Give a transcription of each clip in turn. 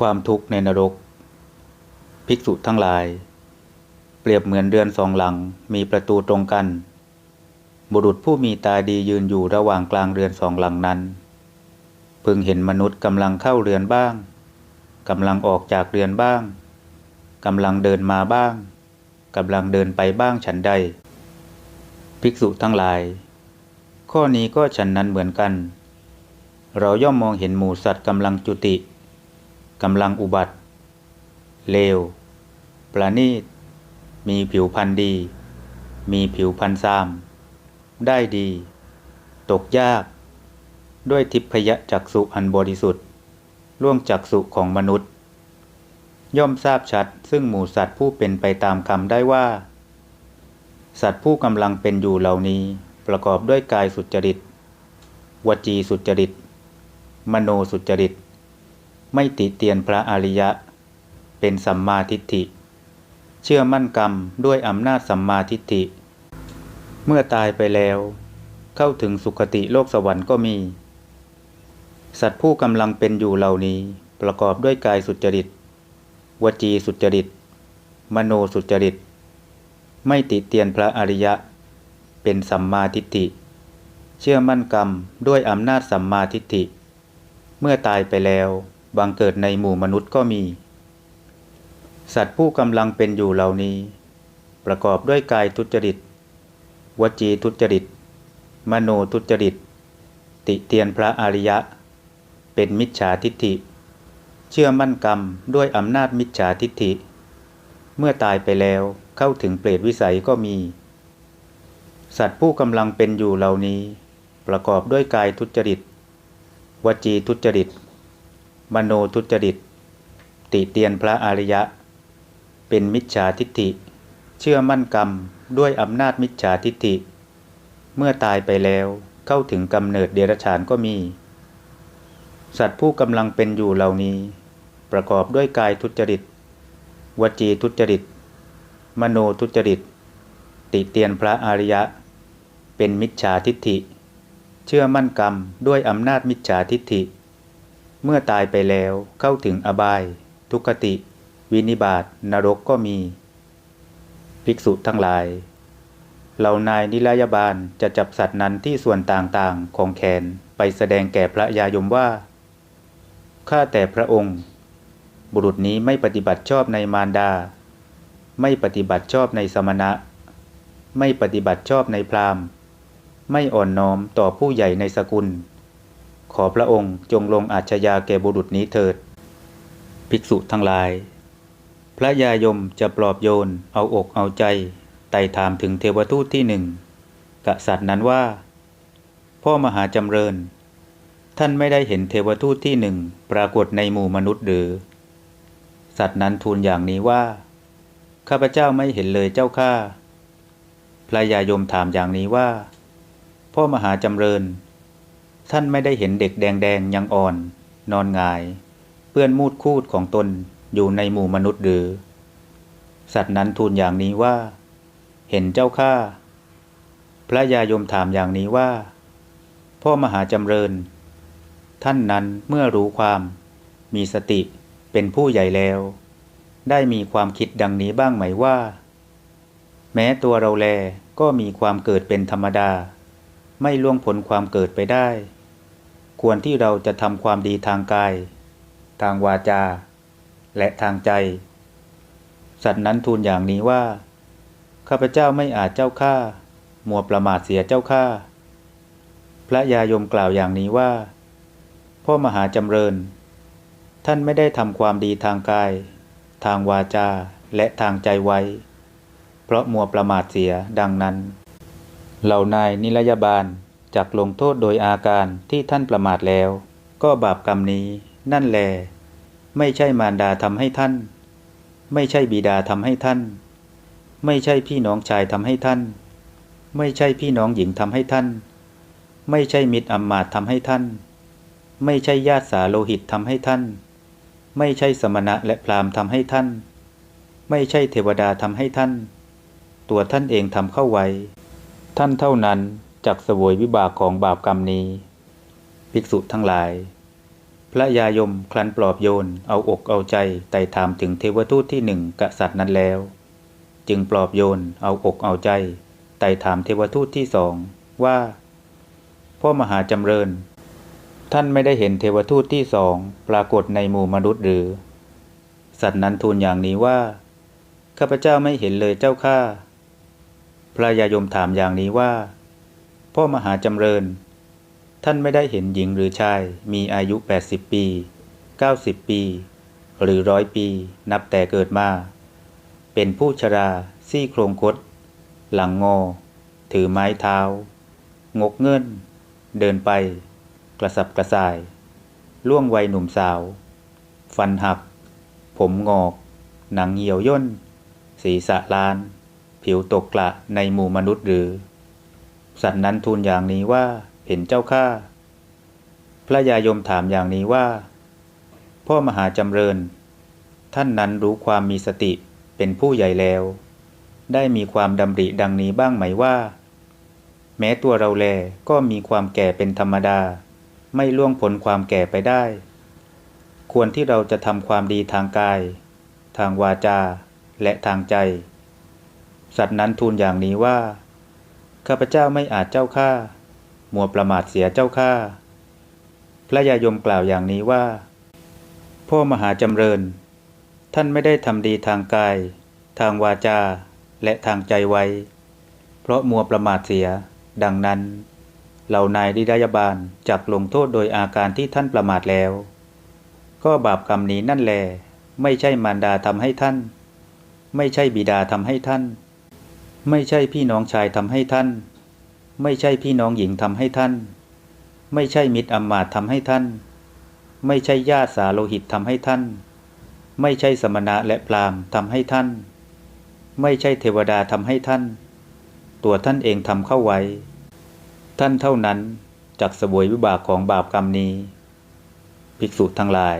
ความทุกข์ในนรก ภิกษุทั้งหลาย เปรียบเหมือนเรือนสองหลังมีประตูตรงกัน บุรุษผู้มีตาดียืนอยู่ระหว่างกลางเรือนสองหลังนั้น พึงเห็นมนุษย์กำลังเข้าเรือนบ้างกำลังออกจากเรือนบ้างกำลังเดินมาบ้างกำลังเดินไปบ้างฉันใด ภิกษุทั้งหลาย ข้อนี้ก็ฉันนั้นเหมือนกัน เราย่อมมองเห็นหมูสัตว์กำลังจุติ กำลังอุบัติ เลว ประณีต มีผิวพันธ์ดี มีผิวพันธ์ซาม ได้ดี ตกยาก ด้วยทิพยจักสุอันบริสุทธิ์ ล่วงจักสุของมนุษย์ ย่อมทราบชัดซึ่งหมู่สัตว์ผู้เป็นไปตามกรรมได้ว่า สัตว์ผู้กำลังเป็นอยู่เหล่านี้ประกอบด้วยกายสุจริต วจีสุจริต มโนสุจริต ไม่ติเตียนพระอริยะ เป็นสัมมาทิฏฐิ เชื่อมั่นกรรมด้วยอำนาจสัมมาทิฏฐิ เมื่อตายไปแล้ว เข้าถึงสุคติโลกสวรรค์ก็มี สัตว์ผู้กำลังเป็นอยู่เหล่านี้ประกอบด้วยกายสุจริต วจีสุจริต มโนสุจริต ไม่ติเตียนพระอริยะ เป็นสัมมาทิฏฐิ เชื่อมั่นกรรมด้วยอำนาจสัมมาทิฏฐิ เมื่อตายไปแล้ว บังเกิดในหมู่มนุษย์ก็มี สัตว์ผู้กำลังเป็นอยู่เหล่านี้ ประกอบด้วยกายทุจริต วจีทุจริต มโนทุจริต ติเตียนพระอริยะ เป็นมิจฉาทิฏฐิ เชื่อมั่นกรรมด้วยอำนาจมิจฉาทิฏฐิ เมื่อตายไปแล้วเข้าถึงเปรตวิสัยก็มี สัตว์ผู้กำลังเป็นอยู่เหล่านี้ ประกอบด้วยกายทุจริต วจีทุจริต มโนทุจริต ติเตียนพระอริยะ เป็นมิจฉาทิฏฐิ เชื่อมั่นกรรมด้วยอำนาจมิจฉาทิฏฐิ เมื่อตายไปแล้วเข้าถึงกำเนิดเดรัจฉานก็มี สัตว์ผู้กำลังเป็นอยู่เหล่านี้ ประกอบด้วยกายทุจริต วจีทุจริต มโนทุจริต ติเตียนพระอริยะ เป็นมิจฉาทิฏฐิ เชื่อมั่นกรรมด้วยอำนาจมิจฉาทิฏฐิ เมื่อตายไปแล้วเข้าถึงอบาย ทุกขติ วินิบาตนรกก็มี ภิกษุทั้งหลายเหล่านายนิรยาบาลจะจับสัตว์นั้นที่ส่วนต่างๆของแขนไปแสดงแก่พระยายมว่า ข้าแต่พระองค์ บุรุษนี้ไม่ปฏิบัติชอบในมารดา ไม่ปฏิบัติชอบในสมณะ ไม่ปฏิบัติชอบในพราหมณ์ ไม่อ่อนน้อมต่อผู้ใหญ่ในสกุล ขอพระองค์จงลงอาชญาแก่บุรุษนี้เถิด ภิกษุทั้งหลาย พระยายมจะปลอบโยน เอาอกเอาใจ ไต่ถามถึงเทวทูตที่หนึ่งกษัตริย์นั้นว่า พ่อมหาจำเริญ ท่านไม่ได้เห็นเทวทูตที่หนึ่งปรากฏในหมู่มนุษย์หรือ สัตว์นั้นทูลอย่างนี้ว่า ข้าพเจ้าไม่เห็นเลยเจ้าข้าพระยายมถามอย่างนี้ว่า พ่อมหาจำเริญ ท่านไม่ได้เห็นเด็กแดงๆยังอ่อน นอนงาย เปื้อนมูดคูดของตนอยู่ในหมู่มนุษย์หรือ สัตว์นั้นทูลอย่างนี้ว่า เห็นเจ้าข้าพระยายมถามอย่างนี้ว่า พ่อมหาจำเริญ ท่านนั้นเมื่อรู้ความ มีสติเป็นผู้ใหญ่แล้ว ได้มีความคิดดังนี้บ้างไหมว่า แม้ตัวเราแลก็มีความเกิดเป็นธรรมดา ไม่ล่วงพ้นความเกิดไปได้ ควรที่เราจะทำความดีทางกาย ทางวาจา และทางใจ สัตว์นั้นทูลอย่างนี้ว่า ข้าพเจ้าไม่อาจเจ้าข้ามัวประมาทเสียเจ้าข้าพระยายมกล่าวอย่างนี้ว่า พ่อมหาจำเริญ ท่านไม่ได้ทำความดีทางกาย ทางวาจาและทางใจไว้ เพราะมัวประมาทเสียดังนั้น เหล่านายนิรยาบาล จักลงโทษโดยอาการที่ท่านประมาทแล้ว ก็บาปกรรมนี้ นั่นแล ไม่ใช่มารดาทำให้ท่าน ไม่ใช่บิดาทำให้ท่าน ไม่ใช่พี่น้องชายทำให้ท่าน ไม่ใช่พี่น้องหญิงทำให้ท่าน ไม่ใช่มิตรอำมาตทำให้ท่าน ไม่ใช่ญาติสาโลหิตทำให้ท่าน ไม่ใช่สมณะและพราหมณ์ทำให้ท่าน ไม่ใช่เทวดาทำให้ท่าน ตัวท่านเองทำเข้าไว้ ท่านเท่านั้น จักเสวยวิบากของบาปกรรมนี้ ภิกษุทั้งหลาย พระยายมคลันปลอบโยนเอาอกเอาใจไต่ถามถึงเทวทูตที่หนึ่งกษัตริย์นั้นแล้ว จึงปลอบโยนเอาอกเอาใจไต่ถามเทวทูตที่สองว่า พ่อมหาจำเริญ ท่านไม่ได้เห็นเทวทูตที่สองปรากฏในหมู่มนุษย์หรือ สัตว์นั้นทูลอย่างนี้ว่าข้าพเจ้าไม่เห็นเลยเจ้าข้าพระยายมถามอย่างนี้ว่า พ่อมหาจำเริญ ท่านไม่ได้เห็นหญิงหรือชายมีอายุ 80 ปี 90 ปี หรือร้อยปีนับแต่เกิดมา เป็นผู้ชรา ซี่โครงคด หลังงอ ถือไม้เท้า งกเงิน เดินไป กระสับกระส่าย ล่วงวัยหนุ่มสาว ฟันหัก ผมงอก หนังเหี่ยวย่น ศีรษะล้าน ผิวตกกระในหมู่มนุษย์หรือ สัตว์นั้นทูลอย่างนี้ว่าเห็นเจ้าข้าพระยายมถามอย่างนี้ว่า พ่อมหาจำเริญ ท่านนั้นรู้ความมีสติเป็นผู้ใหญ่แล้ว ได้มีความดำริดังนี้บ้างไหมว่า แม้ตัวเราแลก็มีความแก่เป็นธรรมดา ไม่ล่วงพ้นความแก่ไปได้ ควรที่เราจะทำความดีทางกาย ทางวาจาและทางใจ สัตว์นั้นทูลอย่างนี้ว่า ข้าพเจ้าไม่อาจเจ้าข้ามัวประมาทเสียเจ้าข้าพระยายมกล่าวอย่างนี้ว่า พ่อมหาจำเริญ ท่านไม่ได้ทำดีทางกาย ทางวาจา และทางใจไว้ เพราะมัวประมาทเสีย ดังนั้น เหล่านายดิดายบาลจักลงโทษโดยอาการที่ท่านประมาทแล้ว ก็บาปกรรมนี้นั่นแล ไม่ใช่มารดาทำให้ท่าน ไม่ใช่บิดาทำให้ท่าน ไม่ใช่พี่น้องชายทำให้ท่าน ไม่ใช่พี่น้องหญิงทำให้ท่าน ไม่ใช่มิตรอำมาต์ทำให้ท่าน ไม่ใช่ญาติสาโลหิตทำให้ท่าน ไม่ใช่สมณะและพราหมณ์ทำให้ท่าน ไม่ใช่เทวดาทำให้ท่าน ตัวท่านเองทำเข้าไว้ ท่านเท่านั้นจักสบวยวิบากของบาปกรรมนี้ ภิกษุทั้งหลาย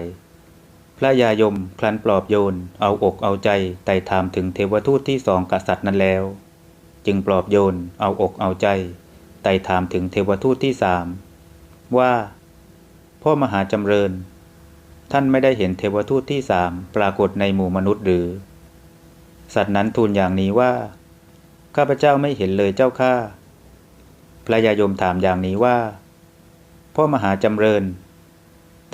พระยายมคลันปลอบโยน เอาอกเอาใจไต่ถามถึงเทวทูตที่สองกษัตริย์นั้นแล้ว จึงปลอบโยนเอาอกเอาใจไต่ถามถึงเทวทูตที่สามว่า พ่อมหาจำเริญ ท่านไม่ได้เห็นเทวทูตที่สามปรากฏในหมู่มนุษย์หรือ สัตว์นั้นทูลอย่างนี้ว่า ข้าพเจ้าไม่เห็นเลยเจ้าข้าพระยายมถามอย่างนี้ว่า พ่อมหาจำเริญ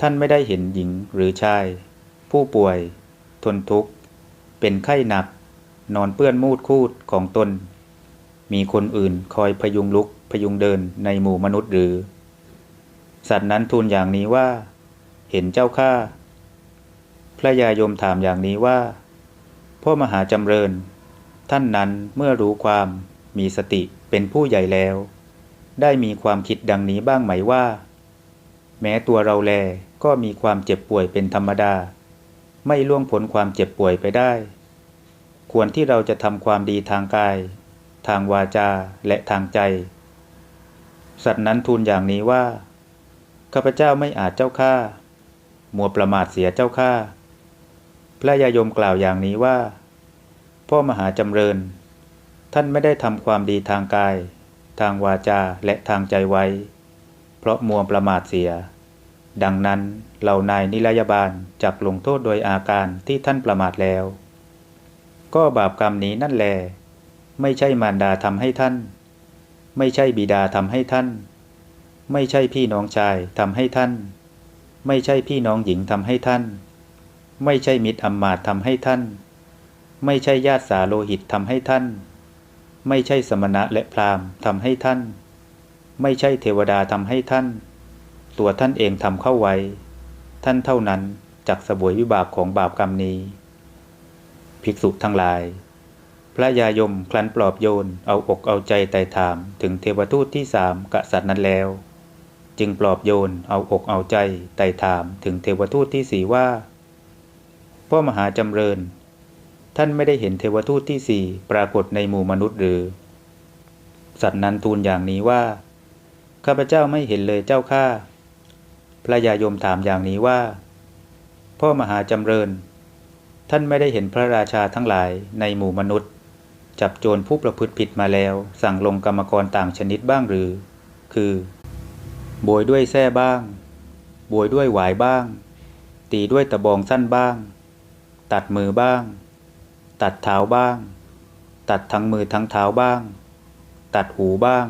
ท่านไม่ได้เห็นหญิงหรือชาย ผู้ป่วย ทนทุกข์ เป็นไข้หนัก นอนเปื้อนมูดคูดของตน มีคนอื่นคอยพยุงลุกพยุงเดินในหมู่มนุษย์หรือ สัตว์นั้นทูลอย่างนี้ว่า เห็นเจ้าข้าพระยายมถามอย่างนี้ว่า พ่อมหาจำเริญ ท่านนั้นเมื่อรู้ความมีสติเป็นผู้ใหญ่แล้ว ได้มีความคิดดังนี้บ้างไหมว่า แม้ตัวเราแลก็มีความเจ็บป่วยเป็นธรรมดา ไม่ล่วงพ้นความเจ็บป่วยไปได้ ควรที่เราจะทำความดีทางกาย ทางวาจาและทางใจ สัตว์นั้นทูลอย่างนี้ว่า ข้าพเจ้าไม่อาจเจ้าข้ามัวประมาทเสียเจ้าข้าพระยายมกล่าวอย่างนี้ว่า พ่อมหาจำเริญ ท่านไม่ได้ทำความดีทางกาย ทางวาจาและทางใจไว้ เพราะมัวประมาทเสีย ดังนั้นเหล่านายนิรยาบาลจักลงโทษโดยอาการที่ท่านประมาทแล้ว ก็บาปกรรมนี้นั่นแหละ ไม่ใช่มารดาทำให้ท่าน ไม่ใช่บิดาทำให้ท่าน ไม่ใช่พี่น้องชายทำให้ท่าน ไม่ใช่พี่น้องหญิงทำให้ท่าน ไม่ใช่มิตรอำมาตทำให้ท่าน ไม่ใช่ญาติสาโลหิตทำให้ท่าน ไม่ใช่สมณะและพราหมณ์ทำให้ท่าน ไม่ใช่เทวดาทำให้ท่าน ตัวท่านเองทำเข้าไว้ ท่านเท่านั้นจักสบวยวิบากของบาปกรรมนี้ ภิกษุทั้งหลาย พระยายมคลันปลอบโยนเอาอกเอาใจไต่ถามถึงเทวทูตที่สามกษัตริย์นั้นแล้ว จึงปลอบโยนเอาอกเอาใจไต่ถามถึงเทวทูตที่สี่ว่าพ่อมหาจำเริญ ท่านไม่ได้เห็นเทวทูตที่สี่ปรากฏในหมู่มนุษย์หรือ สัตว์นั้นทูลอย่างนี้ว่า ข้าพเจ้าไม่เห็นเลยเจ้าข้าพระยายมถามอย่างนี้ว่า พ่อมหาจำเริญ ท่านไม่ได้เห็นพระราชาทั้งหลายในหมู่มนุษย์ จับโจรผู้ประพฤติผิดมาแล้ว สั่งลงกรรมกรต่างชนิดบ้างหรือ คือ โบยด้วยแส้บ้างบวยด้วยหวายบ้าง ตีด้วยตะบองสั้นบ้าง ตัดมือบ้าง ตัดเท้าบ้าง ตัดทั้งมือทั้งเท้าบ้าง ตัดหูบ้าง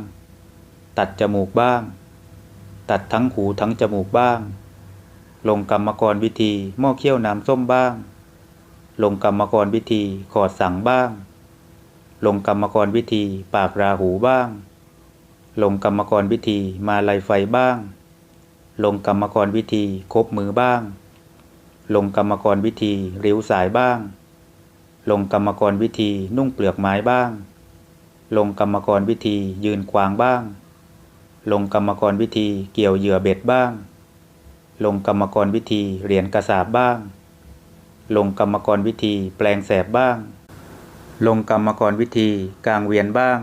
ตัดจมูกบ้าง ตัดทั้งหูทั้งจมูกบ้าง ลงกรรมกรวิธีหม้อเคี่ยวน้ำส้มบ้าง ลงกรรมกรวิธีขอดสั่งบ้าง ลงกรรมกรวิธีปากราหูบ้าง ลงกรรมกรวิธีมาลายไฟบ้าง ลงกรรมกรวิธีคบมือบ้าง ลงกรรมกรวิธีริ้วสายบ้าง ลงกรรมกรวิธีนุ่งเปลือกไม้บ้าง ลงกรรมกรวิธียืนควางบ้าง ลงกรรมกรวิธีเกี่ยวเหยื่อเบ็ดบ้าง ลงกรรมกรวิธีเหรียญกระสาบบ้าง ลงกรรมกรวิธีแปลงแสบบ้าง ลงกรรมกรวิธีกลางเวียนบ้าง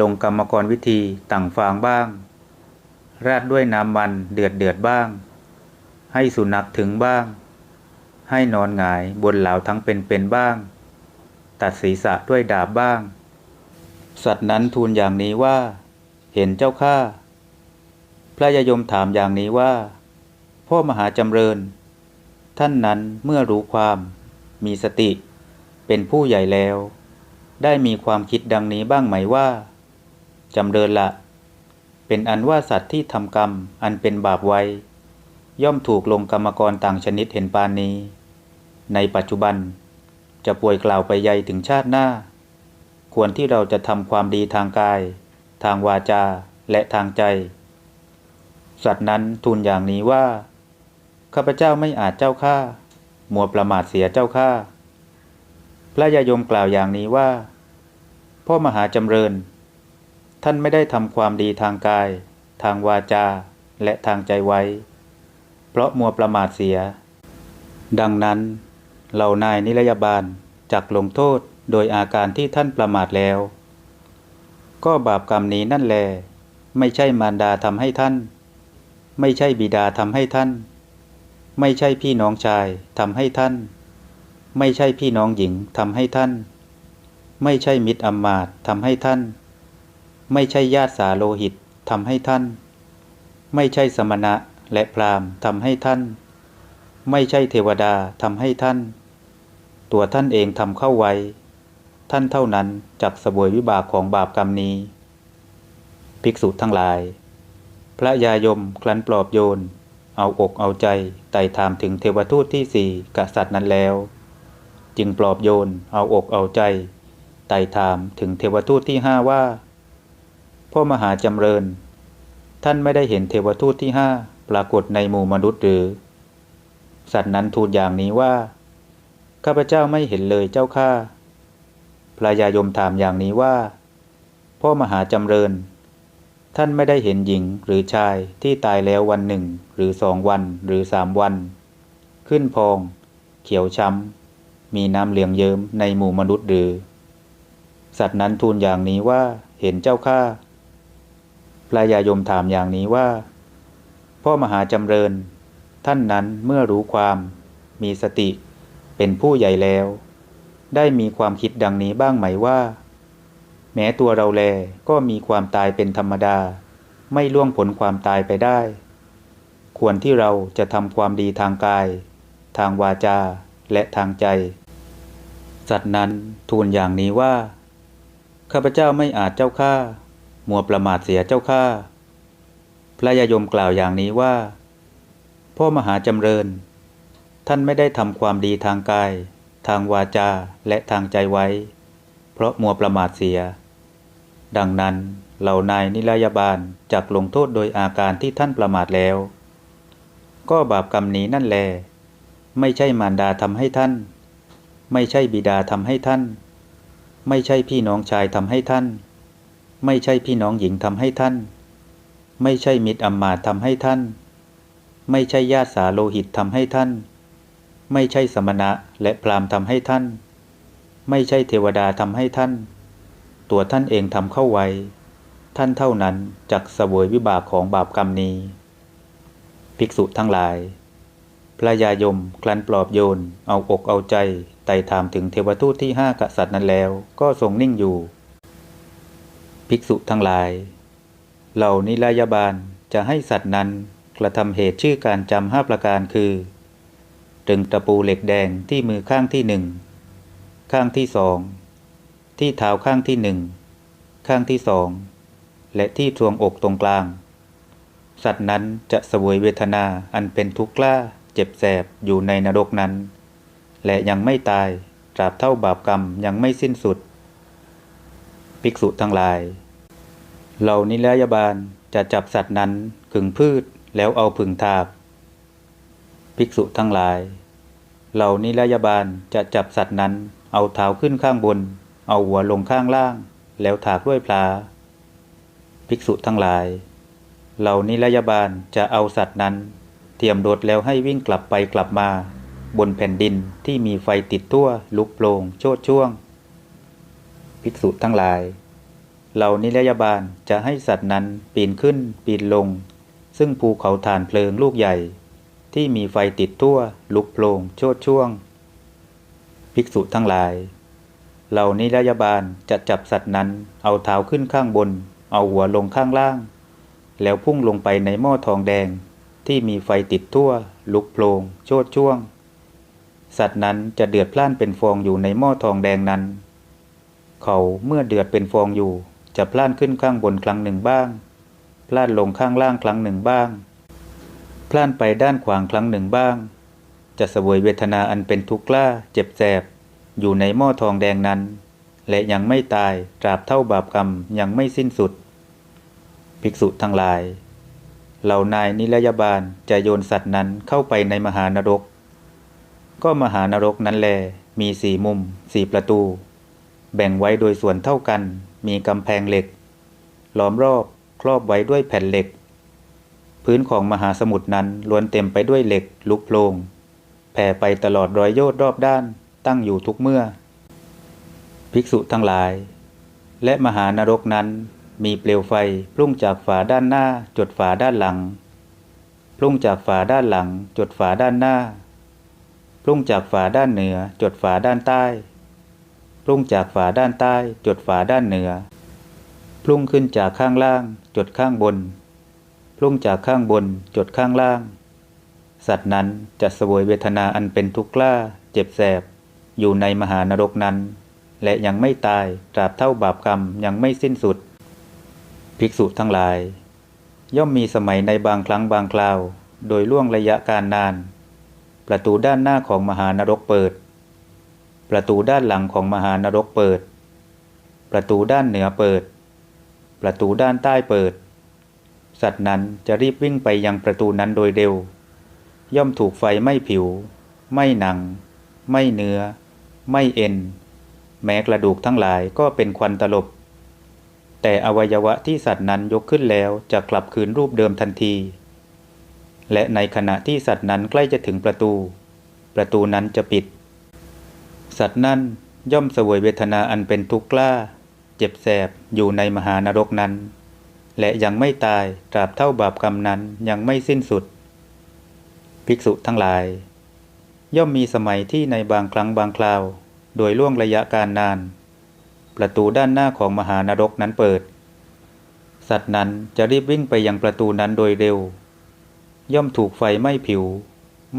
ลงกรรมกรวิธีต่างฟางบ้าง ราดด้วยน้ำมันเดือดเดือดบ้าง ให้สุนัขถึงบ้าง ให้นอนหงายบนเหลาทั้งเป็นเป็นบ้าง ตัดศีรษะด้วยดาบบ้าง สัตว์นั้นทูลอย่างนี้ว่า เห็นเจ้าข้าพระยายมถามอย่างนี้ว่า พ่อมหาจำเริญ ท่านนั้นเมื่อรู้ความมีสติ เป็นผู้ใหญ่แล้ว ได้มีความคิดดังนี้บ้างไหมว่าจำเริญละ เป็นอันว่าสัตว์ที่ทำกรรมอันเป็นบาปไว้ ย่อมถูกลงกรรมกรต่างชนิดเห็นปานนี้ ในปัจจุบัน จะป่วยกล่าวไปใหญ่ถึงชาติหน้า ควรที่เราจะทำความดีทางกาย ทางวาจาและทางใจ สัตว์นั้นทูลอย่างนี้ว่า ข้าพเจ้าไม่อาจเจ้าข้ามัวประมาทเสียเจ้าข้า พระยายมกล่าวอย่างนี้ว่า พ่อมหาจำเริญ ท่านไม่ได้ทำความดีทางกาย ทางวาจา และทางใจไว้ เพราะมัวประมาทเสีย ดังนั้น เหล่านายนิรยาบาลจักลงโทษโดยอาการที่ท่านประมาทแล้ว ก็บาปกรรมนี้นั่นแล ไม่ใช่มารดาทำให้ท่าน ไม่ใช่บิดาทำให้ท่าน ไม่ใช่พี่น้องชายทำให้ท่าน ไม่ใช่พี่น้องหญิงทำให้ท่าน ไม่ใช่มิตรอำมาตทำให้ท่าน ไม่ใช่ญาติสาโลหิตทำให้ท่าน ไม่ใช่สมณะและพราหมณ์ทำให้ท่าน ไม่ใช่เทวดาทำให้ท่าน ตัวท่านเองทำเข้าไว้ ท่านเท่านั้นจักสบวยวิบากของบาปกรรมนี้ ภิกษุทั้งหลาย พระยายมคลันปลอบโยน เอาอกเอาใจไต่ถามถึงเทวทูตที่สี่กษัตริย์นั้นแล้ว จึงปลอบโยนเอาอกเอาใจ ไต่ถามถึงเทวทูตที่ห้าว่า พ่อมหาจำเริญ ท่านไม่ได้เห็นเทวทูตที่ห้าปรากฏในหมู่มนุษย์หรือ สัตว์นั้นทูลอย่างนี้ว่า ข้าพเจ้าไม่เห็นเลยเจ้าข้าพระยายมถามอย่างนี้ว่า พ่อมหาจำเริญ ท่านไม่ได้เห็นหญิงหรือชายที่ตายแล้ววันหนึ่ง หรือสองวันหรือสามวัน ขึ้นพอง เขียวช้ำ มีน้ำเหลืองเยิ้มในหมู่มนุษย์หรือ สัตว์นั้นทูลอย่างนี้ว่าเห็นเจ้าข้าพระยายมถามอย่างนี้ว่า พ่อมหาจำเริญ ท่านนั้นเมื่อรู้ความ มีสติ เป็นผู้ใหญ่แล้ว ได้มีความคิดดังนี้บ้างไหมว่า แม้ตัวเราแลก็มีความตายเป็นธรรมดา ไม่ล่วงผลความตายไปได้ ควรที่เราจะทำความดีทางกาย ทางวาจา และทางใจ สัตว์นั้นทูลอย่างนี้ว่า ข้าพเจ้าไม่อาจเจ้าข้ามัวประมาทเสียเจ้าข้าพระยายมกล่าวอย่างนี้ว่า พ่อมหาจำเริญ ท่านไม่ได้ทำความดีทางกาย ทางวาจาและทางใจไว้ เพราะมัวประมาทเสีย ดังนั้นเหล่านายนิรยาบาลจักลงโทษโดยอาการที่ท่านประมาทแล้ว ก็บาปกรรมนี้นั่นแล ไม่ใช่มารดาทำให้ท่าน ไม่ใช่บิดาทำให้ท่าน ไม่ใช่พี่น้องชายทำให้ท่าน ไม่ใช่พี่น้องหญิงทำให้ท่าน ไม่ใช่มิตรอำมมาทำให้ท่าน ไม่ใช่ญาติสาโลหิตทำให้ท่าน ไม่ใช่สมณะและพรามทำให้ท่าน ไม่ใช่เทวดาทำให้ท่าน ตัวท่านเองทำเข้าไว้ ท่านเท่านั้นจักเสวยวิบากของบาปกรรมนี้ ภิกษุทั้งหลาย พระยายมคลันปลอบโยน เอาอกเอาใจไต่ถามถึงเทวทูตที่ห้ากษัตริย์นั้นแล้ว ก็ทรงนิ่งอยู่ ภิกษุทั้งหลาย เหล่านิรยาบาลจะให้สัตว์นั้นกระทำเหตุชื่อการจำห้าประการคือตึงตะปูเหล็กแดงที่มือข้างที่หนึ่งข้างที่สองที่เท้าข้างที่หนึ่งข้างที่สองและที่ทรวงอกตรงกลาง สัตว์นั้นจะสวยเวทนาอันเป็นทุกข์กล้า เจ็บแสบอยู่ในนรกนั้น และยังไม่ตายตราบเท่าบาปกรรมยังไม่สิ้นสุด ภิกษุทั้งหลาย เหล่านิรยาบาลจะจับสัตว์นั้นขึงพืชแล้วเอาผึ่งทาบ ภิกษุทั้งหลาย เหล่านิรยาบาลจะจับสัตว์นั้นเอาเท้าขึ้นข้างบน เอาหัวลงข้างล่าง แล้วถากด้วยพลาภิกษุทั้งหลาย เหล่านิรยาบาลจะเอาสัตว์นั้น เทียมโดดแล้วให้วิ่งกลับไปกลับมา บนแผ่นดินที่มีไฟติดตัวลุกโปลงโชดช่วง ภิกษุทั้งหลาย เหล่านิรยาบาลจะให้สัตว์นั้นปีนขึ้นปีนลง ซึ่งภูเขาฐานเพลิงลูกใหญ่ ที่มีไฟติดตัวลุกโปลงโชดช่วง ภิกษุทั้งหลาย เหล่านิรยาบาลจะจับสัตว์นั้นเอาเท้าขึ้นข้างบน เอาหัวลงข้างล่าง แล้วพุ่งลงไปในหม้อทองแดง ที่มีไฟติดทั่ว ลุกโพลงโชดช่วง สัตว์นั้นจะเดือดพล่านเป็นฟองอยู่ในหม้อทองแดงนั้น เขาเมื่อเดือดเป็นฟองอยู่ จะพล่านขึ้นข้างบนครั้งหนึ่งบ้าง พล่านลงข้างล่างครั้งหนึ่งบ้าง พล่านไปด้านขวางครั้งหนึ่งบ้าง จะเสวยเวทนาอันเป็นทุกข์กล้าเจ็บแสบ อยู่ในหม้อทองแดงนั้น และยังไม่ตายตราบเท่าบาปกรรมยังไม่สิ้นสุด ภิกษุทั้งหลาย เหล่านายนิรยาบาลจะโยนสัตว์นั้นเข้าไปในมหานรก ก็มหานรกนั้นแล มีสี่มุมสี่ประตู แบ่งไว้โดยส่วนเท่ากัน มีกำแพงเหล็ก ล้อมรอบครอบไว้ด้วยแผ่นเหล็ก พื้นของมหาสมุทรนั้นล้วนเต็มไปด้วยเหล็กลุกโพลงแผ่ไปตลอดรอยโยธรอบด้านตั้งอยู่ทุกเมื่อ ภิกษุทั้งหลาย และมหานรกนั้น มีเปลวไฟพุ่งจากฝาด้านหน้าจดฝาด้านหลัง พุ่งจากฝาด้านหลังจดฝาด้านหน้า พุ่งจากฝาด้านเหนือจดฝาด้านใต้พุ่งจากฝาด้านใต้จดฝาด้านเหนือ พุ่งขึ้นจากข้างล่างจดข้างบน พุ่งจากข้างบนจดข้างล่าง สัตว์นั้นจะสวยเวทนาอันเป็นทุกข์กล้า เจ็บแสบ อยู่ในมหานรกนั้น และยังไม่ตายตราบเท่าบาปกรรมยังไม่สิ้นสุด ภิกษุทั้งหลาย ย่อมมีสมัยในบางครั้งบางคราว โดยล่วงระยะการนาน ประตูด้านหน้าของมหานรกเปิด ประตูด้านหลังของมหานรกเปิด ประตูด้านเหนือเปิด ประตูด้านใต้เปิด สัตว์นั้นจะรีบวิ่งไปยังประตูนั้นโดยเร็ว ย่อมถูกไฟไม้ผิว ไม่หนัง ไม่เนื้อ ไม่เอ็น แม้กระดูกทั้งหลายก็เป็นควันตลบ แต่อวัยวะที่สัตว์นั้นยกขึ้นแล้วจะกลับคืนรูปเดิมทันที และในขณะที่สัตว์นั้นใกล้จะถึงประตู ประตูนั้นจะปิด สัตว์นั้นย่อมเสวยเวทนาอันเป็นทุกข์กล้า เจ็บแสบอยู่ในมหานรกนั้น และยังไม่ตายตราบเท่าบาปกรรมนั้นยังไม่สิ้นสุด ภิกษุทั้งหลาย ย่อมมีสมัยที่ในบางครั้งบางคราว โดยล่วงระยะการนาน ประตูด้านหน้าของมหานรกนั้นเปิด สัตว์นั้นจะรีบวิ่งไปยังประตูนั้นโดยเร็ว ย่อมถูกไฟไหม้ผิว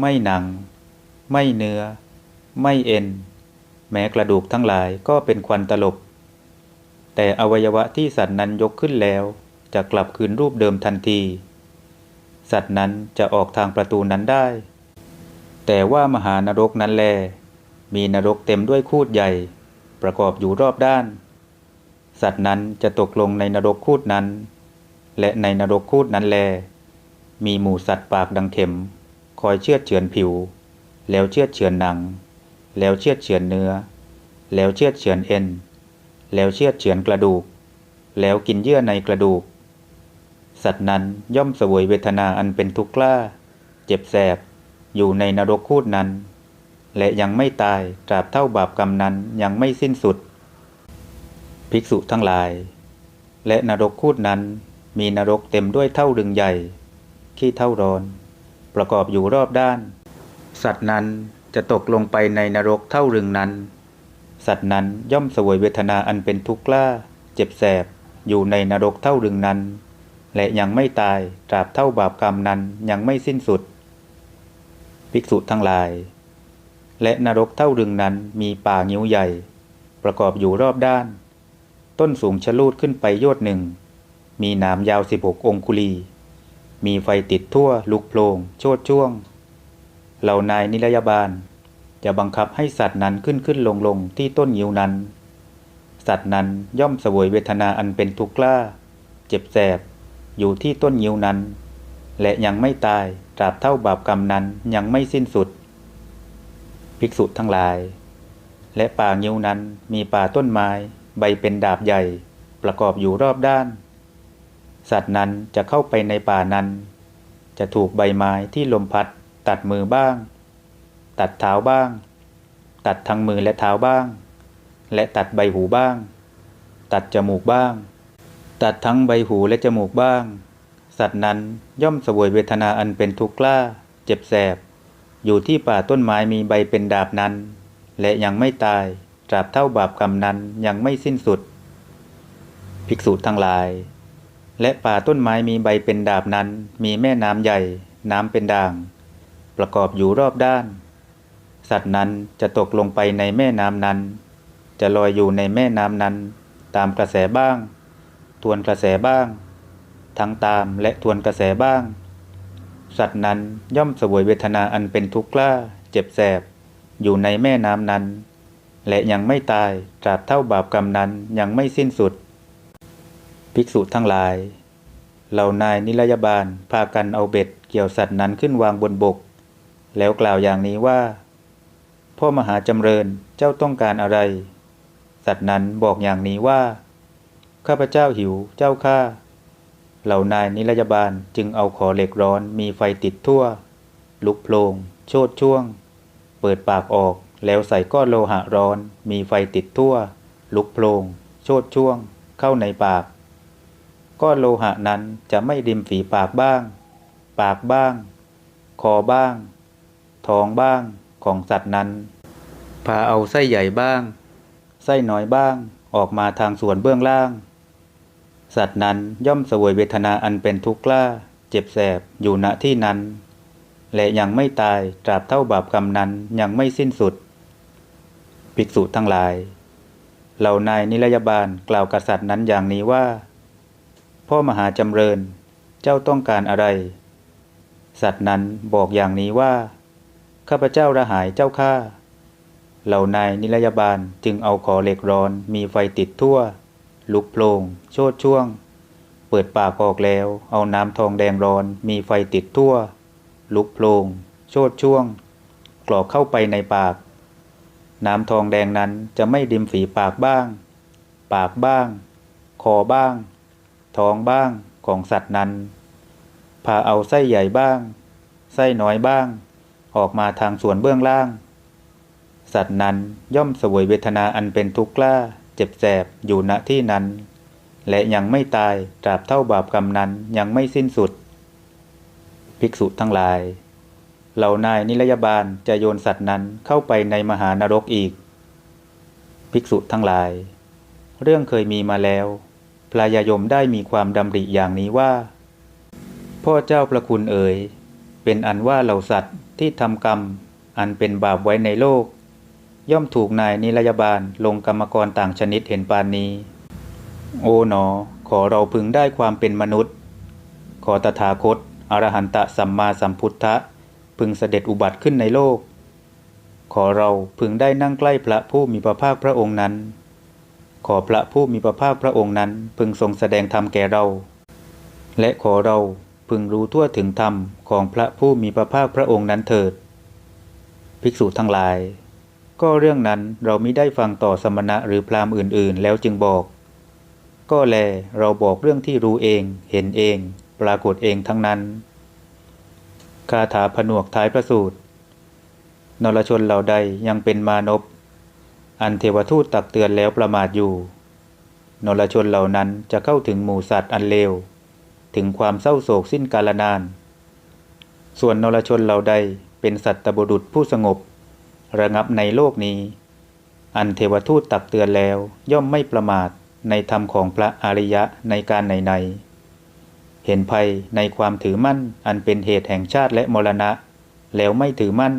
ไม่หนัง ไม่เนื้อ ไม่เอ็น แม้กระดูกทั้งหลายก็เป็นควันตลบ แต่อวัยวะที่สัตว์นั้นยกขึ้นแล้ว จะกลับคืนรูปเดิมทันที สัตว์นั้นจะออกทางประตูนั้นได้ แต่ว่ามหานรกนั้นแล มีนรกเต็มด้วยคูดใหญ่ ประกอบอยู่รอบด้าน สัตว์นั้นจะตกลงในนรกคูดนั้น และในนรกคูดนั้นแล มีหมูสัตว์ปากดังเข็ม คอยเชือดเฉือนผิว แล้วเชือดเฉือนหนัง แล้วเชือดเฉือนเนื้อ แล้วเชือดเฉือนเอ็น แล้วเชือดเฉือนกระดูก แล้วกินเยื่อในกระดูก สัตว์นั้นย่อมสวยเวทนาอันเป็นทุกข์กล้า เจ็บแสบอยู่ในนรกคูดนั้น และยังไม่ตายตราบเท่าบาปกรรมนั้นยังไม่สิ้นสุด ภิกษุทั้งหลาย และนรกคูดนั้นมีนรกเต็มด้วยเท่าดึงใหญ่ขี้เท่าร้อน ประกอบอยู่รอบด้าน สัตว์นั้นจะตกลงไปในนรกเท่ารึงนั้น สัตว์นั้นย่อมสวยเวทนาอันเป็นทุกข์กล้า เจ็บแสบอยู่ในนรกเท่ารึงนั้น และยังไม่ตายตราบเท่าบาปกรรมนั้นยังไม่สิ้นสุด ภิกษุทั้งหลาย และนรกเท่ารึงนั้นมีป่างิ้วใหญ่ ประกอบอยู่รอบด้าน ต้นสูงชะลูดขึ้นไปโยดหนึ่ง มีหนามยาวสิบหกองคุลี มีไฟติดทั่วลุกโพลง โชดช่วง เหล่านายนิรยาบาล จะบังคับให้สัตว์นั้นขึ้นขึ้นลงลงที่ต้นยิวนั้น สัตว์นั้นย่อมสวยเวทนาอันเป็นทุกข์กล้า เจ็บแสบอยู่ที่ต้นยิวนั้น และยังไม่ตายตราบเท่าบาปกรรมนั้นยังไม่สิ้นสุด ภิกษุทั้งหลาย และป่างิ้วนั้นมีป่าต้นไม้ ใบเป็นดาบใหญ่ ประกอบอยู่รอบด้าน สัตว์นั้นจะเข้าไปในป่านั้น จะถูกใบไม้ที่ลมพัด ตัดมือบ้าง ตัดเท้าบ้าง ตัดทั้งมือและเท้าบ้าง และตัดใบหูบ้าง ตัดจมูกบ้าง ตัดทั้งใบหูและจมูกบ้าง สัตว์นั้นย่อมสวยเวทนาอันเป็นทุกข์กล้า เจ็บแสบ อยู่ที่ป่าต้นไม้มีใบเป็นดาบนั้น และยังไม่ตายตราบเท่าบาปกรรมนั้นยังไม่สิ้นสุด ภิกษุทั้งหลาย และป่าต้นไม้มีใบเป็นดาบนั้น มีแม่น้ำใหญ่ น้ำเป็นด่าง ประกอบอยู่รอบด้าน สัตว์นั้นจะตกลงไปในแม่น้ำนั้น จะลอยอยู่ในแม่น้ำนั้น ตามกระแสบ้าง ทวนกระแสบ้าง ทั้งตามและทวนกระแสบ้าง สัตว์นั้นย่อมเสวยเวทนาอันเป็นทุกข์กล้า เจ็บแสบ อยู่ในแม่น้ำนั้น และยังไม่ตายตราบเท่าบาปกรรมนั้นยังไม่สิ้นสุด ภิกษุทั้งหลาย เหล่านายนิรยาบาลพากันเอาเบ็ดเกี่ยวสัตว์นั้นขึ้นวางบนบก แล้วกล่าวอย่างนี้ว่า พ่อมหาจำเริญเจ้าต้องการอะไร สัตว์นั้นบอกอย่างนี้ว่า ข้าพเจ้าหิวเจ้าข้า เหล่านายนิรยาบาลจึงเอาขอเหล็กร้อนมีไฟติดทั่ว ลุกโพลงโชดช่วง เปิดปากออกแล้วใส่ก้อนโลหะร้อน มีไฟติดทั่ว ลุกโพลงโชดช่วง เข้าในปาก ก้อนโลหะนั้นจะไม่ริมฝีปากบ้าง ปากบ้าง คอบ้างท้องบ้างของสัตว์นั้นพาเอาไส้ใหญ่บ้าง ไส้น้อยบ้างออกมาทางส่วนเบื้องล่าง สัตว์นั้นย่อมเสวยเวทนาอันเป็นทุกข์กล้า เจ็บแสบอยู่ณที่นั้น และยังไม่ตายตราบเท่าบาปกรรมนั้นยังไม่สิ้นสุด ภิกษุทั้งหลาย เหล่านายนิรยาบาลกล่าวกับสัตว์นั้นอย่างนี้ว่า พ่อมหาจำเริญเจ้าต้องการอะไร สัตว์นั้นบอกอย่างนี้ว่า ข้าพเจ้าระหายเจ้าข้าเหล่านายนิรยาบาลจึงเอาขอเหล็กร้อนมีไฟติดทั่ว ลุกโพลงโชดช่วง เปิดปากออกแล้ว เอาน้ำทองแดงร้อนมีไฟติดทั่ว ลุกโพลงโชดช่วง กรอกเข้าไปในปาก น้ำทองแดงนั้นจะไม่ดิมฝีปากบ้าง ปากบ้าง คอบ้าง ท้องบ้างของสัตว์นั้น พาเอาไส้ใหญ่บ้าง ไส้น้อยบ้าง ออกมาทางส่วนเบื้องล่าง สัตว์นั้นย่อมสวยเวทนาอันเป็นทุกข์กล้า เจ็บแสบอยู่ณที่นั้น และยังไม่ตายตราบเท่าบาปกรรมนั้นยังไม่สิ้นสุด ภิกษุทั้งหลาย เหล่านายนิรยาบาลจะโยนสัตว์นั้นเข้าไปในมหานรกอีก ภิกษุทั้งหลาย เรื่องเคยมีมาแล้วพลายยมได้มีความดำริอย่างนี้ว่า พ่อเจ้าประคุณเอ๋ยเป็นอันว่าเหล่าสัตว์ที่ทำกรรม อันเป็นบาปไว้ในโลก ย่อมถูกนายนิรยาบาลลงกรรมกรต่างชนิดเห็นปานนี้ โอ๋หนอ ขอเราพึงได้ความเป็นมนุษย์ ขอตถาคต อรหันตสัมมาสัมพุทธะ พึงเสด็จอุบัติขึ้นในโลก ขอเราพึงได้นั่งใกล้พระผู้มีพระภาคพระองค์นั้น ขอพระผู้มีพระภาคพระองค์นั้น พึงทรงแสดงธรรมแก่เรา และขอเราพึงรู้ทั่วถึงธรรมของพระผู้มีพระภาคพระองค์นั้นเถิด ภิกษุทั้งหลาย ก็เรื่องนั้นเรามิได้ฟังต่อสมณะหรือพราหมณ์อื่นๆ แล้วจึงบอก ก็แลเราบอกเรื่องที่รู้เอง เห็นเอง ปรากฏเองทั้งนั้น คาถาผนวกท้ายพระสูตรนรชนเหล่าใดยังเป็นมานพอันเทวทูตตักเตือนแล้วประมาทอยู่ นรชนเหล่านั้นจะเข้าถึงหมู่สัตว์อันเลว ถึงความเศร้าโศกสิ้นกาลนาน ส่วนนรชนเหล่าใดเป็นสัตตบุรุษผู้สงบ ระงับในโลกนี้ อันเทวทูตตักเตือนแล้วย่อมไม่ประมาทในธรรมของพระอริยะในการไหนๆเห็นภัยในความถือมั่นอันเป็นเหตุแห่งชาติและมรณะ แล้วไม่ถือมั่น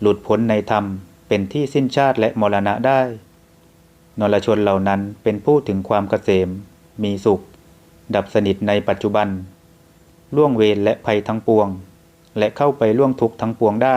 หลุดพ้นในธรรมเป็นที่สิ้นชาติและมรณะได้ นรชนเหล่านั้นเป็นผู้ถึงความเกษม มีสุข ดับสนิทในปัจจุบัน ล่วงเวรและภัยทั้งปวง และเข้าไปล่วงทุกข์ทั้งปวงได้